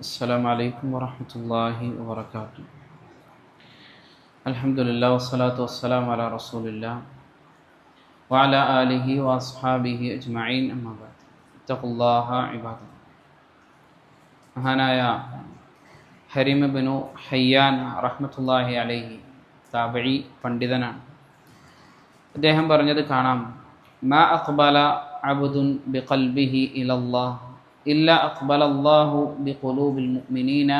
السلام عليكم ورحمة الله وبركاته الحمد لله والصلاة والسلام على رسول الله وعلى آله وأصحابه أجمعين أما بعد اتقوا الله عباد الله മഹാനായ ഹരിമ ബിനു ഹയ്യാൻ റഹ്മത്തുല്ലാഹി അലൈഹി താബഴി പണ്ഡിതനാണ് അദ്ദേഹം പറഞ്ഞത് കാണാം മാ അഖ്ബല അബ്ദുൻ ബിഖൽബിഹി ഇലല്ലാഹ് ഇല്ല അഖ്ബല അല്ലാഹു ബിഖുലൂബിൽ മുഅ്മിനീന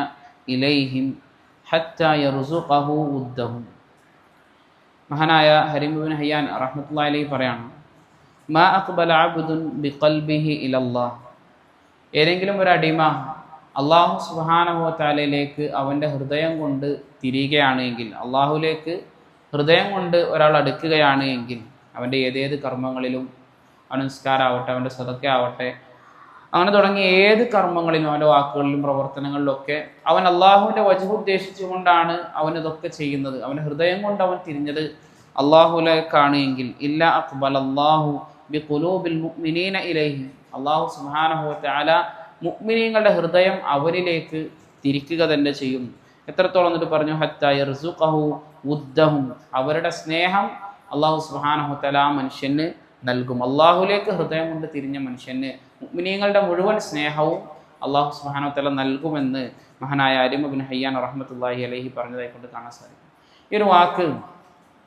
ഇലൈഹിം ഹത്ത യർസുഖഹു ഉദ്ദഹും. മഹാനായ ഹരിമുബിൻ ഹയ്യാൻ റഹ്മത്തുല്ലാഹി അലൈഹി പറയാണ് മാ അഖ്ബല അബ്ദുൻ ബിഖൽബിഹി ഇലല്ലാഹ്. ഏതെങ്കിലും ഒരു അടിമ അള്ളാഹു സുബാനഹുത്താലയിലേക്ക് അവന്റെ ഹൃദയം കൊണ്ട് തിരിയുകയാണ് എങ്കിൽ അള്ളാഹുലേക്ക് ഹൃദയം കൊണ്ട് ഒരാൾ അടുക്കുകയാണ് എങ്കിൽ അവന്റെ ഏതേത് കർമ്മങ്ങളിലും അവൻ നിസ്കാരാവട്ടെ അവന്റെ സതക്ക ആവട്ടെ അങ്ങനെ തുടങ്ങിയ ഏത് കർമ്മങ്ങളിലും അവന്റെ വാക്കുകളിലും പ്രവർത്തനങ്ങളിലും ഒക്കെ അവൻ അള്ളാഹുവിന്റെ വജു ഉദ്ദേശിച്ചുകൊണ്ടാണ് അവൻ ഇതൊക്കെ ചെയ്യുന്നത്. അവന്റെ ഹൃദയം കൊണ്ട് അവൻ തിരിഞ്ഞത് അള്ളാഹുലേക്കാണ് എങ്കിൽ ഇല്ല അക്ബൽ അള്ളാഹു ബി കുലൂബിൽ മുക്മിനീന ഇലൈഹി. അള്ളാഹു സുബ്ഹാനഹു വതആല മുഅ്മിനീങ്ങളുടെ ഹൃദയം അവരിലേക്ക് തിരിക്കുക തന്നെ ചെയ്യും എത്രത്തോളം എന്നിട്ട് പറഞ്ഞു? ഹത്തായ യർസുഖഹു ഉദ്ദഹും. അവരുടെ സ്നേഹം അള്ളാഹു സുഹാനഹുത്തല മനുഷ്യന് നൽകും. അള്ളാഹുലേക്ക് ഹൃദയം കൊണ്ട് തിരിഞ്ഞ മനുഷ്യന് മുഗ്മിനീങ്ങളുടെ മുഴുവൻ സ്നേഹവും അള്ളാഹു സുബ്ഹാനഹു വതആല നൽകുമെന്ന് മഹാനായ അരിമ ബിൻ ഹയ്യാൻ റഹ്മത്തുള്ളാഹി അലഹി പറഞ്ഞതായി കൊണ്ട് കാണാൻ സാധിക്കും. ഈ ഒരു വാക്ക്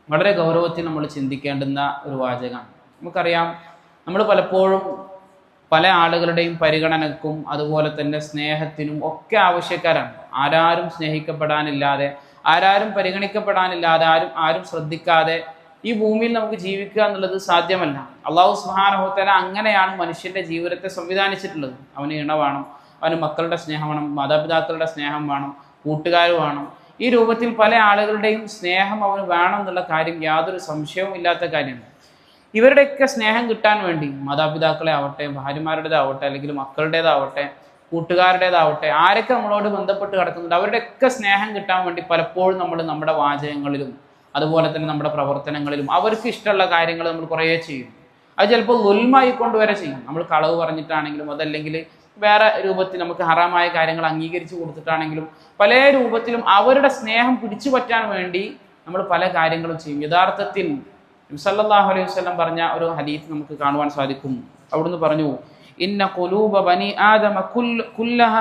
വളരെ ഗൗരവത്തിൽ നമ്മൾ ചിന്തിക്കേണ്ടുന്ന ഒരു വാചകമാണ്. നമുക്കറിയാം നമ്മൾ പലപ്പോഴും പല ആളുകളുടെയും പരിഗണനക്കും അതുപോലെ തന്നെ സ്നേഹത്തിനും ഒക്കെ ആവശ്യക്കാരാണ്. ആരാരും സ്നേഹിക്കപ്പെടാനില്ലാതെ ആരാരും പരിഗണിക്കപ്പെടാനില്ലാതെ ആരും ആരും ശ്രദ്ധിക്കാതെ ഈ ഭൂമിയിൽ നമുക്ക് ജീവിക്കുക എന്നുള്ളത് സാധ്യമല്ല. അള്ളാഹു സുഹാനഹോത്തല അങ്ങനെയാണ് മനുഷ്യന്റെ ജീവിതത്തെ സംവിധാനിച്ചിട്ടുള്ളത്. അവന് ഇണ വേണം അവന് മക്കളുടെ സ്നേഹം വേണം മാതാപിതാക്കളുടെ സ്നേഹം വേണം കൂട്ടുകാർ വേണം. ഈ രൂപത്തിൽ പല ആളുകളുടെയും സ്നേഹം അവന് വേണം എന്നുള്ള കാര്യം യാതൊരു സംശയവും ഇല്ലാത്ത കാര്യമാണ്. ഇവരുടെയൊക്കെ സ്നേഹം കിട്ടാൻ വേണ്ടി മാതാപിതാക്കളെ ആവട്ടെ ഭാര്യമാരുടേതാവട്ടെ അല്ലെങ്കിൽ മക്കളുടേതാവട്ടെ കൂട്ടുകാരുടേതാവട്ടെ ആരൊക്കെ നമ്മളോട് ബന്ധപ്പെട്ട് കിടക്കുന്നുണ്ട് അവരുടെയൊക്കെ സ്നേഹം കിട്ടാൻ വേണ്ടി പലപ്പോഴും നമ്മൾ നമ്മുടെ വാചകങ്ങളിലും അതുപോലെ തന്നെ നമ്മുടെ പ്രവർത്തനങ്ങളിലും അവർക്ക് ഇഷ്ടമുള്ള കാര്യങ്ങൾ നമ്മൾ കുറേ ചെയ്യും. അത് ചിലപ്പോൾ ഉൽമായിക്കൊണ്ട് വരെ ചെയ്യും. നമ്മൾ കളവ് പറഞ്ഞിട്ടാണെങ്കിലും അതല്ലെങ്കിൽ വേറെ രൂപത്തിൽ നമുക്ക് ഹറാമായ കാര്യങ്ങൾ അംഗീകരിച്ചു കൊടുത്തിട്ടാണെങ്കിലും പല രൂപത്തിലും അവരുടെ സ്നേഹം പിടിച്ചു പറ്റാൻ വേണ്ടി നമ്മൾ പല കാര്യങ്ങളും ചെയ്യും. യഥാർത്ഥത്തിൽ സല്ലാഹു അലൈഹി വസ്ലം പറഞ്ഞ ഒരു ഹദീസ് നമുക്ക് കാണുവാൻ സാധിക്കും. അവിടുന്ന് പറഞ്ഞു ഇന്ന ഖുലൂബ ബനി ആദമ കുല്ലഹ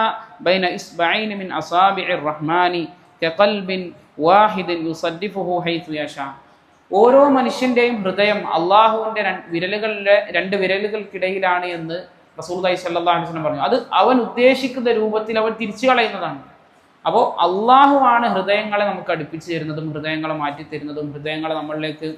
ബൈന ഇസ്ബഈൻ മിൻ അസാബിഇർ റഹ്മാനി കഖൽബിൻ വാഹിദിൻ യുസദ്ദിഫുഹു ഹൈതു യശാ. ഓരോ മനുഷ്യന്റെയും ഹൃദയം അള്ളാഹുവിന്റെ വിരലുകളിലെ രണ്ട് വിരലുകൾക്കിടയിലാണ് എന്ന് റസൂൽദായി സല്ലാ അലൈഹി വസല്ലം പറഞ്ഞു. അത് അവൻ ഉദ്ദേശിക്കുന്ന രൂപത്തിൽ അവൻ തിരിച്ചു കളയുന്നതാണ്. അപ്പോൾ അള്ളാഹു ആണ് ഹൃദയങ്ങളെ നമുക്ക് അടുപ്പിച്ചു തരുന്നതും ഹൃദയങ്ങളെ മാറ്റി തരുന്നതും ഹൃദയങ്ങളെ നമ്മളിലേക്ക്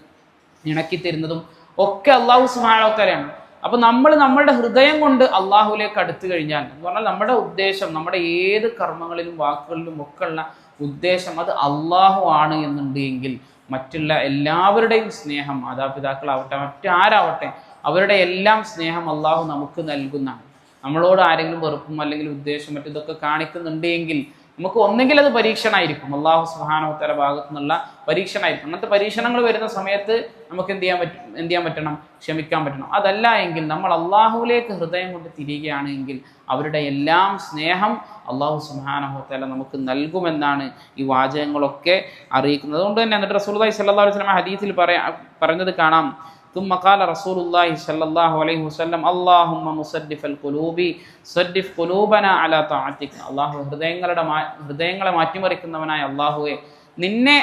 ഇണക്കി തരുന്നതും ഒക്കെ അള്ളാഹു സുഹാനോത്തരയാണ് അപ്പോൾ നമ്മൾ നമ്മളുടെ ഹൃദയം കൊണ്ട് അള്ളാഹുലേക്ക് അടുത്തു കഴിഞ്ഞാൽ എന്ന് പറഞ്ഞാൽ നമ്മുടെ ഉദ്ദേശം നമ്മുടെ ഏത് കർമ്മങ്ങളിലും വാക്കുകളിലും ഒക്കെ ഉള്ള ഉദ്ദേശം അത് അള്ളാഹു ആണ് എന്നുണ്ട് എങ്കിൽ മറ്റുള്ള എല്ലാവരുടെയും സ്നേഹം മാതാപിതാക്കളാവട്ടെ മറ്റാരാവട്ടെ അവരുടെ എല്ലാം സ്നേഹം അള്ളാഹു നമുക്ക് നൽകുന്നതാണ്. നമ്മളോട് ആരെങ്കിലും വെറുപ്പും അല്ലെങ്കിൽ ഉദ്ദേശം മറ്റിതൊക്കെ കാണിക്കുന്നുണ്ട് എങ്കിൽ നമുക്ക് ഒന്നെങ്കിൽ അത് പരീക്ഷണമായിരിക്കും അള്ളാഹു സുഹാനോത്തര ഭാഗത്തു നിന്നുള്ള പരീക്ഷണമായിരിക്കും അങ്ങനത്തെ പരീക്ഷണങ്ങൾ വരുന്ന സമയത്ത് നമുക്ക് എന്ത് ചെയ്യാൻ പറ്റും? എന്ത് ചെയ്യാൻ പറ്റണം? ക്ഷമിക്കാൻ പറ്റണം. അതല്ല എങ്കിൽ നമ്മൾ അള്ളാഹുവിലേക്ക് ഹൃദയം കൊണ്ട് തിരിയുകയാണ് എങ്കിൽ അവരുടെ എല്ലാം സ്നേഹം അള്ളാഹു സുഹാനഹോത്തല നമുക്ക് നൽകുമെന്നാണ് ഈ വാചകങ്ങളൊക്കെ അറിയിക്കുന്നത്. അതുകൊണ്ട് തന്നെ എന്നിട്ട് റസൂൽ അലൈഹി സ്വലം ഹദീസിൽ പറയാ പറഞ്ഞത് കാണാം. ثم قال رسول الله صلى الله عليه وسلم اللهم مصدف القلوب صدف قلوبنا على طاعتك അള്ളാഹു ഹൃദയങ്ങളുടെ ഹൃദയങ്ങളെ മാറ്റിമറിക്കുന്നവനായ അള്ളാഹുവെ നിന്നെ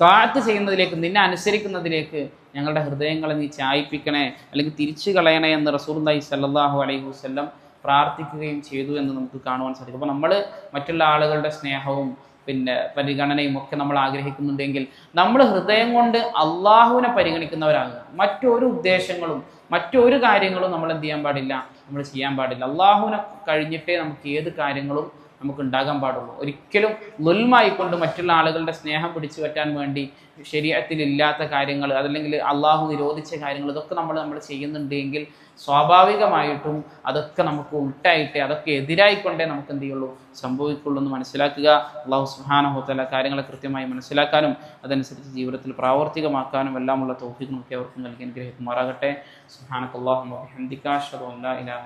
താഴ്ത്ത് ചെയ്യുന്നതിലേക്ക് നിന്നെ അനുസരിക്കുന്നതിലേക്ക് ഞങ്ങളുടെ ഹൃദയങ്ങളെ നീ ചായ്പിക്കണേ അല്ലെങ്കിൽ തിരിച്ചു കളയണേ എന്ന് റസൂർല്ലാഹി സല്ലാഹു അലൈഹി വസ്ല്ലം പ്രാർത്ഥിക്കുകയും ചെയ്തു എന്ന് നമുക്ക് കാണുവാൻ സാധിക്കും അപ്പോൾ നമ്മൾ മറ്റുള്ള ആളുകളുടെ സ്നേഹവും പിന്നെ പരിഗണനയും ഒക്കെ നമ്മൾ ആഗ്രഹിക്കുന്നുണ്ടെങ്കിൽ നമ്മൾ ഹൃദയം കൊണ്ട് അള്ളാഹുവിനെ പരിഗണിക്കുന്നവരാകുക. മറ്റൊരു ഉദ്ദേശങ്ങളും മറ്റൊരു കാര്യങ്ങളും നമ്മൾ എന്ത് ചെയ്യാൻ പാടില്ല? നമ്മൾ ചെയ്യാൻ പാടില്ല. അള്ളാഹുവിനെ കഴിഞ്ഞിട്ടേ നമുക്ക് ഏത് കാര്യങ്ങളും നമുക്ക് ഉണ്ടാകാൻ പാടുള്ളൂ. ഒരിക്കലും നുൽമായിക്കൊണ്ട് മറ്റുള്ള ആളുകളുടെ സ്നേഹം പിടിച്ചു പറ്റാൻ വേണ്ടി ശരീരത്തിലില്ലാത്ത കാര്യങ്ങൾ അതല്ലെങ്കിൽ അള്ളാഹു നിരോധിച്ച കാര്യങ്ങൾ ഇതൊക്കെ നമ്മൾ നമ്മൾ ചെയ്യുന്നുണ്ട് എങ്കിൽ സ്വാഭാവികമായിട്ടും അതൊക്കെ നമുക്ക് ഉൾട്ടായിട്ട് അതൊക്കെ എതിരായിക്കൊണ്ടേ നമുക്ക് എന്ത് ചെയ്യുള്ളൂ സംഭവിക്കുള്ളൂ എന്ന് മനസ്സിലാക്കുക. അള്ളാഹു സുഹാനഹോത്തല കാര്യങ്ങളെ കൃത്യമായി മനസ്സിലാക്കാനും അതനുസരിച്ച് ജീവിതത്തിൽ പ്രാവർത്തികമാക്കാനും എല്ലാമുള്ള തോഫിക്ക് നോക്കി അവർക്ക് നൽകി അനുഗ്രഹിക്കുമാറാകട്ടെ. സുഹാനക്കല്ലാഹു ഇലാഹ